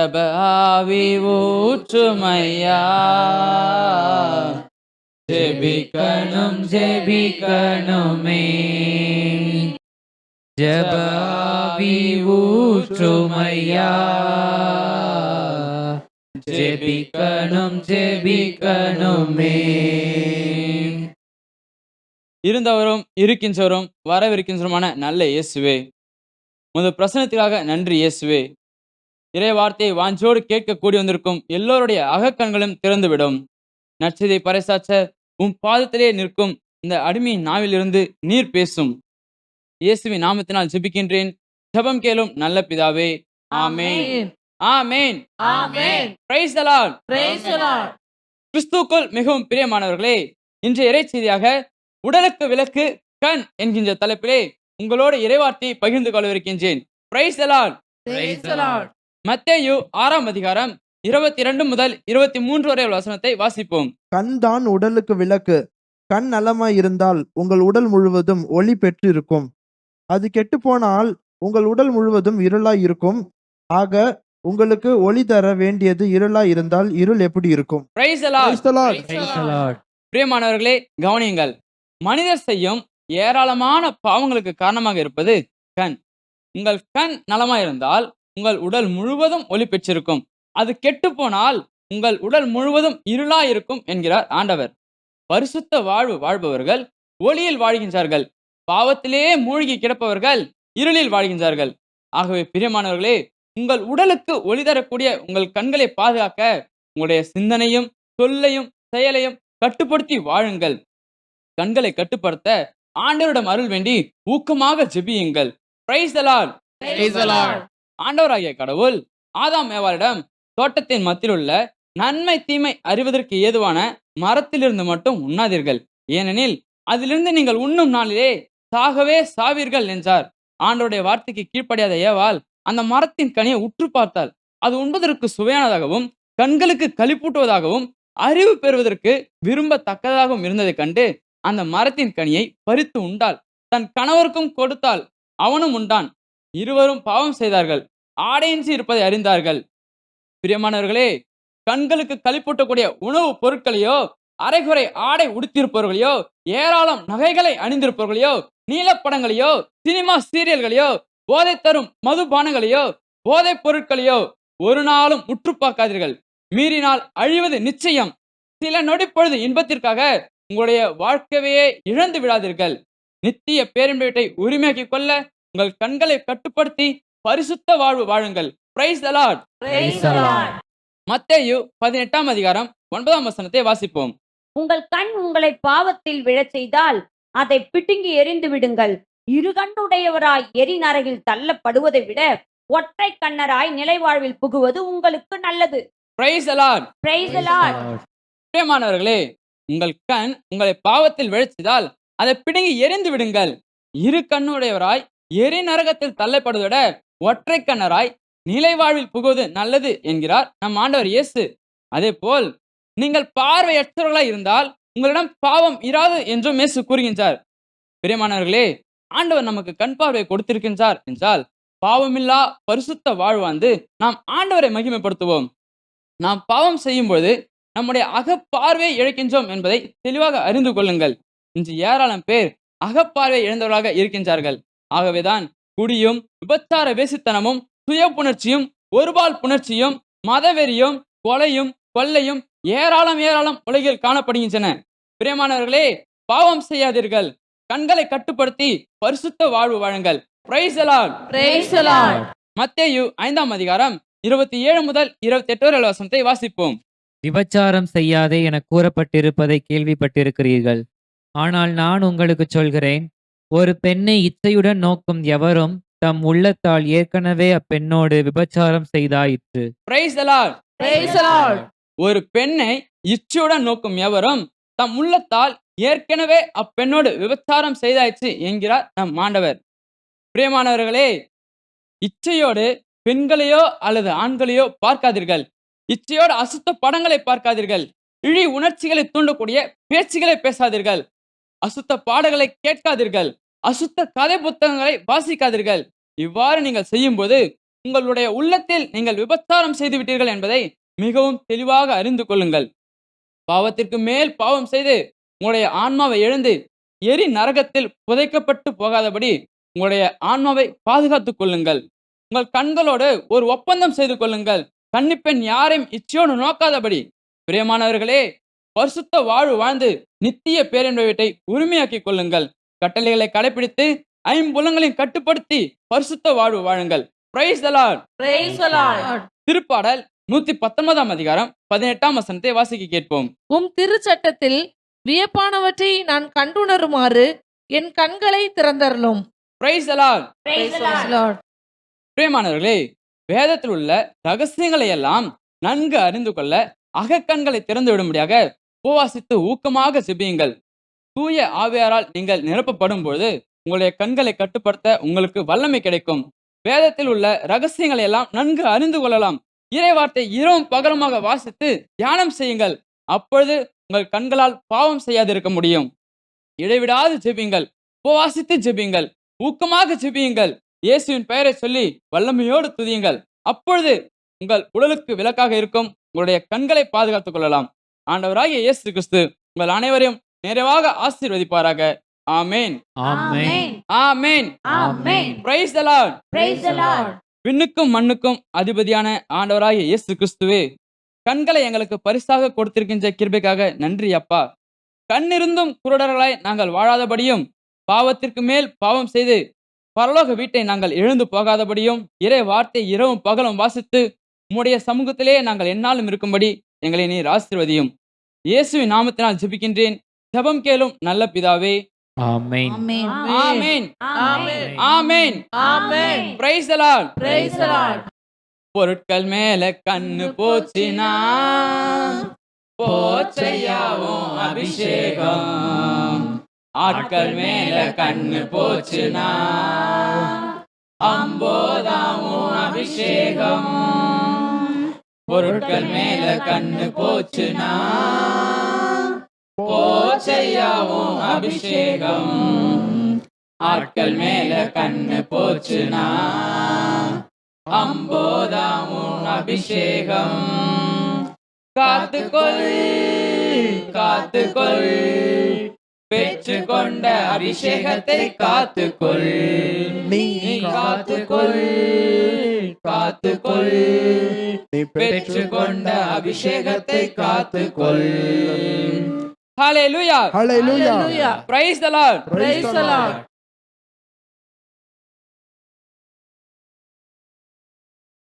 ஜப ஆவி ஊற்றுமையா. ஜெபிக்கணும் ஜெபிக்கணுமே. ஜப ஆவி ஊற்றுமையா. ஜெபிக்கணும் ஜெபிக்கணுமே. இருந்தவரும் இருக்கின்றவரும் வரவிருக்கின்றவருமான நல்ல இயேசுவே. உமது பிரசனத்துக்காக நன்றி இயேசுவே. இறை வார்த்தையை வாஞ்சோடு கேட்க கூடி வந்திருக்கும் எல்லோருடைய அகக்கண்களும் திறந்துவிடும். நற்செய்தியை பறைசாற்ற உம் பாதத்திலே நிற்கும் இந்த அடிமையின் நாவிலிருந்து நீர் பேசும். இயேசுவின் நாமத்தினால் ஜெபிக்கின்றேன். ஜெபம் கேளும் நல்ல பிதாவே. ஆமென். ஆமென். ஆமென். Praise the Lord Praise the Lord. கிறிஸ்துக்குள் மிகவும் பிரியமானவர்களே இன்றைய இறைச்செய்தியாக உடலுக்கு விளக்கு கண் என்கின்ற தலைப்பிலே உங்களோட இறைவார்த்தையை பகிர்ந்து கொள்ளவிருக்கின்றேன் praise the Lord Praise the Lord. மத்தேயு ஆறாம் அதிகாரம் இருபத்தி இரண்டு முதல் இருபத்தி மூன்று வரை வசனத்தை வாசிப்போம். கண் தான் உடலுக்கு விளக்கு. கண் நலமாய் இருந்தால் உங்கள் உடல் முழுவதும் ஒளி பெற்றிருக்கும். அது கெட்டுப்போனால் உங்கள் உடல் முழுவதும் இருளாய் இருக்கும். ஆக உங்களுக்கு ஒளி தர வேண்டியது இருளாய் இருந்தால் இருள் எப்படி இருக்கும். பிரியமானவர்களே கவனியுங்கள். மனிதர் செய்யும் ஏராளமான பாவங்களுக்கு காரணமாக இருப்பது கண். உங்கள் கண் நலமா இருந்தால் உங்கள் உடல் முழுவதும் ஒளி பெற்றிருக்கும் அது கெட்டு போனால் உங்கள் உடல் முழுவதும் இருளா இருக்கும் என்கிறார் ஆண்டவர். பரிசுத்த வாழ்வு வாழ்பவர்கள் ஒளியில் வாழ்கின்றார்கள். பாவத்திலே மூழ்கி கிடப்பவர்கள் இருளில் வாழ்கின்றார்கள். ஆகவே பிரியமானவர்களே உங்கள் உடலுக்கு ஒளி தரக்கூடிய உங்கள் கண்களை பாதுகாக்க உங்களுடைய சிந்தனையும் சொல்லையும் செயலையும் கட்டுப்படுத்தி வாழுங்கள். கண்களை கட்டுப்படுத்த ஆண்டவரிடம் அருள் வேண்டி ஊக்கமாக ஜெபியுங்கள். பிரைஸ் அலால் ஆண்டவராகிய கடவுள் ஆதாம் ஏவாரிடம் தோட்டத்தின் மத்தியில் உள்ள நன்மை தீமை அறிவதற்கு ஏதுவான மரத்திலிருந்து மட்டும் உண்ணாதீர்கள். ஏனெனில் அதிலிருந்து நீங்கள் உண்ணும் நாளிலே சாகவே சாவீர்கள் என்றார். ஆண்டோடைய வார்த்தைக்கு கீழ்ப்படியாத ஏவால் அந்த மரத்தின் கனியை உற்று பார்த்தாள். அது உண்பதற்கு சுவையானதாகவும் கண்களுக்கு களிப்பூட்டுவதாகவும் அறிவு பெறுவதற்கு விரும்பத்தக்கதாகவும் இருந்ததைக் கண்டு அந்த மரத்தின் கனியை பறித்து உண்டாள். தன் கணவருக்கும் கொடுத்தாள். அவனும் உண்டான். இருவரும் பாவம் செய்தார்கள். ஆடையின்றி இருப்பதை அறிந்தார்கள். பிரியமானவர்களே கண்களுக்கு களிப்பூட்டக்கூடிய உணவுப் பொருட்களையோ அரைகுறை ஆடை உடுத்தியிருப்பவர்களையோ ஏராளம் நகைகளை அணிந்திருப்பவர்களையோ நீலப்படங்களையோ சினிமா சீரியல்களையோ போதை தரும் மதுபானங்களையோ போதைப் பொருட்களையோ ஒரு நாளும் உற்று பார்க்காதீர்கள் மீறினால் அழிவது நிச்சயம். சில நொடிப்பொழுது இன்பத்திற்காக உங்களுடைய வாழ்க்கையே இழந்து விடாதீர்கள். நித்திய பேரின்பத்தை உரிமையாக்கிக் கொள்ள உங்கள் கண்களை கட்டுப்படுத்தி பரிசுத்த வாழ்வு வாழுங்கள். Praise the Lord. மத்தேயு பதினெட்டாம் அதிகாரம் ஒன்பதாம் வசனத்தை வாசிப்போம். உங்கள் கண் உங்களை பாவத்தில் விழச் செய்தால் அதை பிடுங்கி எறிந்து விடுங்கள். இரு கண்ணுடையவராய் எரிநரகில் தள்ளப்படுவதை விட ஒற்றை கண்ணராய் நிலைவாழ்வில் புகுவது உங்களுக்கு நல்லது. Praise Praise the Lord. பிரியமானவர்களே உங்கள் கண் உங்களை பாவத்தில் விழச்சிதால் அதை பிடுங்கி எரிந்து விடுங்கள். இரு கண்ணுடையவராய் எரி நரகத்தில் தள்ளப்படுவதை விட ஒற்றை கண்ணராய் நிலை வாழ்வில் புகுவது நல்லது என்கிறார் நம் ஆண்டவர் இயேசு. அதே போல் நீங்கள் பார்வையற்றவர்களாய் இருந்தால் உங்களிடம் பாவம் இராது என்றும் இயேசு கூறுகின்றார். பிரியமானவர்களே ஆண்டவர் நமக்கு கண் பார்வை கொடுத்திருக்கின்றார் என்றால் பாவமில்லா பரிசுத்த வாழ்வாந்து நாம் ஆண்டவரை மகிமைப்படுத்துவோம். நாம் பாவம் செய்யும் பொழுது நம்முடைய அகப்பார்வையை இழக்கின்றோம் என்பதை தெளிவாக அறிந்து கொள்ளுங்கள். இன்று ஏராளம் பேர் அகப்பார்வை இழந்தவர்களாக இருக்கின்றார்கள். ஆகவேதான் குடியும் விபச்சார வேசித்தனமும் சுய புணர்ச்சியும் ஒருபால் புணர்ச்சியும் மதவெறியும் கொலையும் கொள்ளையும் ஏராளம் ஏராளம் உலகில் காணப்படுகின்றன. பிரியமானவர்களே பாவம் செய்யாதீர்கள். கண்களை கட்டுப்படுத்தி பரிசுத்த வாழ்வு Lord. மத்தேயு ஐந்தாம் அதிகாரம் இருபத்தி ஏழு முதல் இருபத்தி எட்டு வரை வசனத்தை வாசிப்போம். விபச்சாரம் செய்யாதே என கூறப்பட்டிருப்பதை கேள்விப்பட்டிருக்கிறீர்கள். ஆனால் நான் உங்களுக்கு சொல்கிறேன் ஒரு பெண்ணை இச்சையுடன் நோக்கும் எவரும் தம் உள்ளத்தால் ஏற்கனவே அப்பெண்ணோடு விபச்சாரம் செய்தாயிற்று. பிரைஸ். ஒரு பெண்ணை இச்சையுடன் நோக்கும் எவரும் தம் உள்ளத்தால் ஏற்கனவே அப்பெண்ணோடு விபச்சாரம் செய்தாயிற்று என்கிறார் நம் ஆண்டவர். பிரியமானவர்களே இச்சையோடு பெண்களையோ அல்லது ஆண்களையோ பார்க்காதீர்கள். இச்சையோடு அசுத்த படங்களை பார்க்காதீர்கள். இழி உணர்ச்சிகளை தூண்டக்கூடிய பேச்சுகளை பேசாதீர்கள். அசுத்த பாடல்களை கேட்காதீர்கள். அசுத்த கதை புத்தகங்களை வாசிக்காதீர்கள். இவ்வாறு நீங்கள் செய்யும்போது உங்களுடைய உள்ளத்தில் நீங்கள் விபச்சாரம் செய்து விட்டீர்கள் என்பதை மிகவும் தெளிவாக அறிந்து கொள்ளுங்கள். பாவத்திற்கு மேல் பாவம் செய்து உங்களுடைய ஆன்மாவை எழுந்து எரி நரகத்தில் புதைக்கப்பட்டு போகாதபடி உங்களுடைய ஆன்மாவை பாதுகாத்துக் கொள்ளுங்கள். உங்கள் கண்களோடு ஒரு ஒப்பந்தம் செய்து கொள்ளுங்கள். கன்னிப்பெண் யாரையும் இச்சையோடு நோக்காதபடி. பிரியமானவர்களே பரிசுத்த வாழ்வு வாழ்ந்து நித்திய பேரென்பவற்றை உரிமையாக்கிக் கொள்ளுங்கள் கட்டளைகளை கடைபிடித்து ஐம்புலங்களையும் கட்டுப்படுத்தி பரிசுத்த வாழ்வு வாழுங்கள் பிரைஸ் Praise the Lord. திருப்பாடல் நூத்தி பத்தொன்பதாம் அதிகாரம் பதினெட்டாம் வசனத்தை வாசிக்க கேட்போம் உம் திருச்சட்டத்தில் வியப்பானவற்றை நான் கண்டுணருமாறு என் கண்களை திறந்தருளும் praise Praise the Praise Lord. the Lord. பிரியமானவர்களே வேதத்தில் உள்ள ரகசியங்களை எல்லாம் நன்கு அறிந்து கொள்ள அகக்கண்களை திறந்து விடும்படியாக உபவாசித்து ஊக்கமாக செபியுங்கள். தூய ஆவியாரால் நீங்கள் நிரப்பப்படும் பொழுது உங்களுடைய கண்களை கட்டுப்படுத்த உங்களுக்கு வல்லமை கிடைக்கும். வேதத்தில் உள்ள ரகசியங்களை எல்லாம் நன்கு அறிந்து கொள்ளலாம். இறைவார்த்தை இரவும் பகலமாக வாசித்து தியானம் செய்யுங்கள். அப்பொழுது உங்கள் கண்களால் பாவம் செய்யாதிருக்க முடியும். இடைவிடாது ஜெபியுங்கள். உபவாசித்து ஜெபியுங்கள். ஊக்கமாக ஜெபியுங்கள். இயேசுவின் பெயரை சொல்லி வல்லமையோடு துதியுங்கள். அப்பொழுது உங்கள் உடலுக்கு விளக்காக இருக்கும். உங்களுடைய கண்களை பாதுகாத்துக் கொள்ளலாம். ஆண்டவராகிய இயேசு கிறிஸ்து உங்கள் அனைவரையும் நிறைவாக ஆசீர்வதிப்பாராக. ஆமேன். ஆமென். Praise the Lord. விண்ணுக்கும் மண்ணுக்கும் அதிபதியான ஆண்டவராகிய இயேசு கிறிஸ்துவே கண்களை எங்களுக்கு பரிசாக கொடுத்திருக்கின்ற கிருபைக்காக நன்றி அப்பா. கண்ணிருந்தும் குருடர்களாய் நாங்கள் வாழாதபடியும் பாவத்திற்கு மேல் பாவம் செய்து பரலோக வீட்டை நாங்கள் எழுந்து போகாதபடியும் இறை வார்த்தை இரவும் பகலும் வாசித்து உம்முடைய சமூகத்திலே நாங்கள் எந்நாளும் இருக்கும்படி எங்களை நீர் ஆசீர்வதியும். இயேசுவின் நாமத்தினால் ஜெபிக்கின்றேன். ஜெபம் கேளும் நல்ல பிதாவே. ஆமென். ஆமேன். Amen. ஆமேன். Amen. Praise the Lord. பொருட்கள் மேல கண்ணு போச்சினா போச்சையாவும் அபிஷேகம். ஆட்கள் மேல கண்ணு போச்சுனா அம்போதாவும் அபிஷேகம். பொருட்கள் மேல கண்ணு போச்சுனா போச்சையாவும் அபிஷேகம். ஆட்கள் மேல கண்ணு போச்சுனா அம்போதாவும் அபிஷேகம். காத்துக்கொள் காத்துக்கொள் பெற்று கொண்ட அபிஷேகத்தை காத்துக்கொள். நீ காத்துக்கொள் காத்துக்கொள். நீ பெற்றுக்கொண்ட அபிஷேகத்தை காத்துக்கொள் ஹalleluya ஹalleluya Hallelujah. praise the lord Praise the Lord.